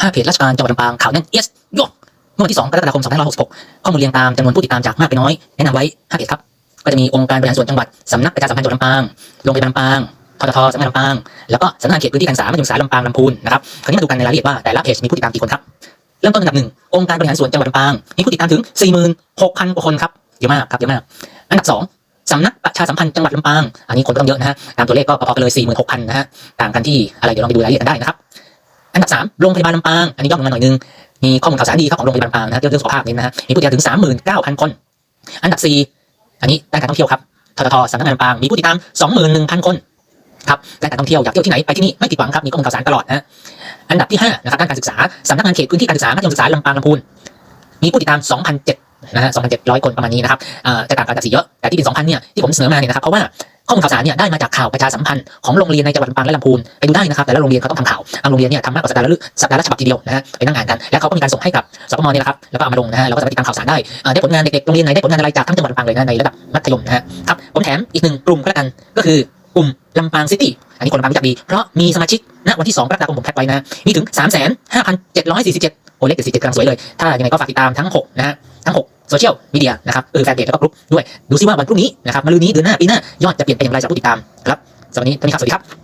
5เพจราชการจังหวัดลำปางข่าวแน่นเอสโยเมื่อวันที่ 2 กรกฎาคม 2566 ข้อมูลเรียงตามจำนวนผู้ติดตามจากมากไปน้อย แนะนำไว้ 5 เพจครับ ก็จะมีองค์การบริหารส่วนจังหวัด สำนักประชาสัมพันธ์จังหวัดลำปาง โรงพยาบาลลำปางทททสำนักงานลำปาง แล้วก็สำนักงานเขตพื้นที่การศึกษามัธยมศึกษาลำปางลำพูนนะครับ คราวนี้มาดูกันในรายละเอียดว่าแต่ละเพจมีผู้ติดตามกี่คนครับ เริ่มต้นอันดับหนึ่งองค์การบริหารส่วนจังหวัดลำปาง มีผู้ติดตามถึง 46,000 กว่าคนครับ เยอะมากครับ เยอะมาก อันดับสองสำนักประชาสัมพันธ์จังหวัดลำปาง อันนี้คนก็ต้องเยอะนะฮะ ตามตัวเลขก็พอๆกันเลย 46,000 นะฮะ ต่างกันที่อะไร เดี๋ยวลองไปดูรายละเอียดกันได้นะครับ อันดับสามโรงพยาบาลลำปาง อันนี้ย่อลงมาหน่อยนึง มีข้อมูลข่าวสารดีครับของโรงพยาบาลลำปางนะเรื่องเรื่องสุขภาพนี่นะฮะ มีผู้ติดตามถึง 39,000 คน อันดับสี่อันนี้ด้านการท่องเที่ยวครับทททสำนักงานลำปาง มีผู้ติดตาม 21,000 คนครับด้านการท่องเที่ยวอยากเที่ยวที่ไหนไปที่นี่ไม่ผิดหวังครับ มีข้อมูลข่าวสารตลอดนะอันดับที่ห้านะครับด้านการศึกษาสำนักงานเขตพื้นที่การศึกษามัธยมศึกษาลำปางลำพูน มีผู้ติดตาม2,007นะฮะ2,700 คนประมาณนี้นะครับเอ่อจะต่างกันจากสีเยอะ แต่ที่เป็น 2,000 เนี่ย ที่ผมเสนอมาเนี่ยนะครับ เพราะว่า ข้อมูลข่าวสารเนี่ยได้มาจากข่าวประชาสัมพันธ์ของโรงเรียนในจังหวัดลำปางและลำพูนไปดูได้นะครับแต่ละโรงเรียนเขาต้องทำข่าวบางโรงเรียนเนี่ยทำมากกว่าสัปดาห์ละสัปดาห์ละฉบับทีเดียวนะฮะไปนั่งอ่านกันแล้วเขาก็มีการส่งให้กับสปมเนี่ยนะครับแล้วก็เอามาลงนะฮะเราก็สามารถติดตามข่าวสารได้ได้ผลงานเด็กๆโรงเรียนไหนได้ผลงานอะไรจากทั้งจังหวัดลำปางเลยนะในระดับมัธยมนะฮะครับผมแถมอีกหนึ่งกลุ่มก็แล้วกันก็คือกลุ่มลำปางซิตี้อันนี้คนลำปางรู้จักดี เพราะมีสมาชิกณวันที่2กรกฎาคมผมแพ็กไว้นะมีถึง 3 5 7 4 7โอ้เลขเจ็ดสิบเจ็ดกำลังสวยเลย ถ้ายังไงก็ฝากติดตามทั้ง 6 นะฮะ โซเชียลมีเดียนะครับเออแฟนเพจแล้วก็กรุ๊ปด้วยดูซิว่าวันพรุ่งนี้นะครับมะรืนนี้เดือนหน้าปีหน้ายอดจะเปลี่ยนไปอย่างไรจากผู้ติดตามครับสวัสดีตอนนี้ครับสวัสดีครับ